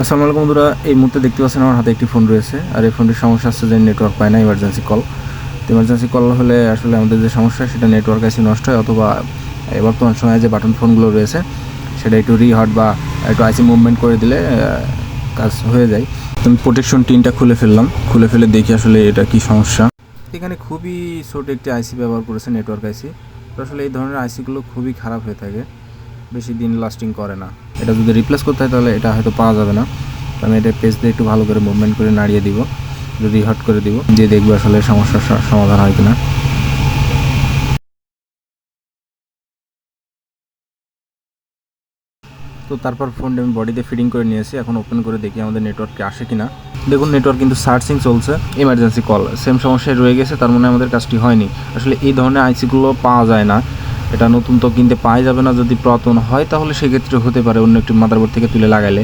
আসসালামু বন্ধুরা, এই মুহূর্তে দেখতে পাচ্ছেন আমার হাতে একটি ফোন রয়েছে, আর এই ফোনটির সমস্যা হচ্ছে যে নেটওয়ার্ক পায় না ইমার্জেন্সি কল তো ইমার্জেন্সি কল হলে আসলে আমাদের যে সমস্যা, সেটা নেটওয়ার্ক আইসি নষ্ট হয়, অথবা বর্তমান সময়ে যে বাটন ফোনগুলো রয়েছে, সেটা একটু রিহট বা একটু আইসি মুভমেন্ট করে দিলে কাজ হয়ে যায়। তো আমি প্রোটেকশন টিনটা খুলে ফেললাম, খুলে ফেলে দেখি আসলে এটা কি সমস্যা। এখানে খুবই ছোট একটি আইসি ব্যবহার করেছে নেটওয়ার্ক আইসি তো আসলে এই ধরনের আইসিগুলো খুবই খারাপ হয়ে থাকে, বেশি দিন লাস্টিং করে না। এটা যদি রিপ্লেস করতে হয় তাহলে এটা হয়তো পাওয়া যাবে না। আমি এটা পেজ দিয়ে একটু ভালো করে মুভমেন্ট করে নাড়িয়ে দিব। যদি হট করে দিব, দিয়ে দেখব আসলে সমস্যার সমাধান হয় কিনা। তো তারপর ফোনটা আমি বডিতে ফিটিং করে নিয়েছি। এখন ওপেন করে দেখি আমাদের নেটওয়ার্কে আসে কিনা। দেখুন নেটওয়ার্ক কিন্তু সার্চিং চলছে। ইমার্জেন্সি কল সেম সমস্যায় রয়ে গেছে, তার মানে আমাদের কাজটি হয়নি। আসলে এই ধরনের আইসিগুলো পাওয়া যায় না। এটা নতুন তো কিনতে পাওয়া যাবে না। যদি পুরাতন হয়, তাহলে সেক্ষেত্রে হতে পারে অন্য একটি মাদারবোর্ড থেকে তুলে লাগাইলে।